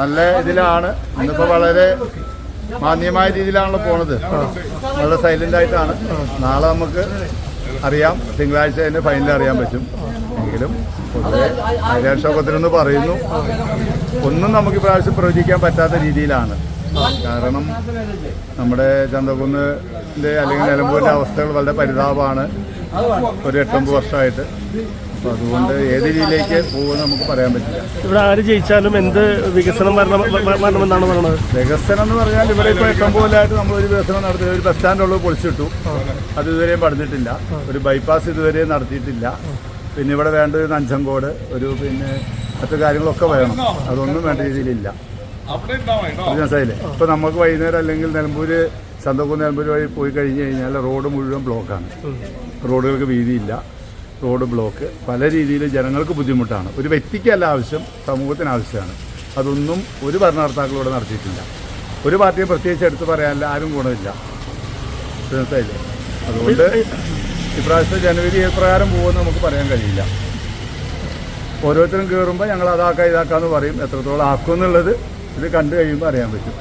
നല്ല ഇതിലാണ്. ഇന്നിപ്പോ വളരെ മാന്യമായ രീതിയിലാണല്ലോ പോണത്. വളരെ സൈലന്റ് ആയിട്ടാണ്. നാളെ നമുക്ക് അറിയാം. തിങ്കളാഴ്ച അതിന്റെ ഫൈനൽ അറിയാൻ പറ്റും. എങ്കിലും പൊതുവെ ഹരിയാക്ഷോഭത്തിനെന്ന് പറയുന്നു ഒന്നും നമുക്ക് ഇപ്രാവശ്യം പ്രവചിക്കാൻ പറ്റാത്ത രീതിയിലാണ്. കാരണം നമ്മുടെ ചന്തകുന്നിന്റെ അല്ലെങ്കിൽ നിലമ്പൂരിന്റെ അവസ്ഥകൾ വളരെ പരിതാപമാണ്. ഒരു എട്ടൊമ്പത് വർഷമായിട്ട്. അപ്പോൾ അതുകൊണ്ട് ഏത് രീതിയിലേക്ക് പോകുമെന്ന് നമുക്ക് പറയാൻ പറ്റില്ല. ഇവിടെ ആര് ജയിച്ചാലും എന്ത് വികസനം വരണം വരണമെന്നാണ് പറയുന്നത് വികസനം എന്ന് പറഞ്ഞാൽ ഇവിടെ ഇപ്പോൾ ഏറ്റവും നമ്മൾ ഒരു വികസനം നടത്തി ഒരു ബസ് സ്റ്റാൻഡ് ഉള്ളത് പൊളിച്ചിട്ടു. അത് ഇതുവരെയും പണിതിട്ടില്ല. ഒരു ബൈപ്പാസ് ഇതുവരെ നടത്തിയിട്ടില്ല. പിന്നെ ഇവിടെ വേണ്ട ഒരു നഞ്ചങ്കോട് ഒരു പിന്നെ മറ്റു കാര്യങ്ങളൊക്കെ വേണം. അതൊന്നും വേണ്ട രീതിയിലില്ല. മനസ്സിലായില്ലേ? ഇപ്പൊ നമുക്ക് വൈകുന്നേരം അല്ലെങ്കിൽ നിലമ്പൂര് ചന്തക്കുന്ന് നിലമ്പൂര് വഴി പോയി കഴിഞ്ഞു കഴിഞ്ഞാൽ റോഡ് മുഴുവൻ ബ്ലോക്കാണ് റോഡുകൾക്ക് വീതിയില്ല. റോഡ് ബ്ലോക്ക് പല രീതിയിൽ ജനങ്ങൾക്ക് ബുദ്ധിമുട്ടാണ്. ഒരു വ്യക്തിക്കല്ല ആവശ്യം സമൂഹത്തിന് ആവശ്യമാണ്. അതൊന്നും ഒരു ഭരണകർത്താക്കളോട് നടത്തിയിട്ടില്ല. ഒരു പാർട്ടിയെ പ്രത്യേകിച്ച് എടുത്തു പറയാനില്ല ആരും ഗുണമില്ല. അതുകൊണ്ട് ഇപ്രാവശ്യത്തെ ജനുവരി പ്രകാരം പോകുമെന്ന് നമുക്ക് പറയാൻ കഴിയില്ല. ഓരോരുത്തരും കയറുമ്പോൾ ഞങ്ങൾ അതാക്കാം ഇതാക്കാന്ന് പറയും. എത്രത്തോളം ആക്കും എന്നുള്ളത് ഇത് കണ്ടു കഴിയുമ്പോൾ അറിയാൻ പറ്റും.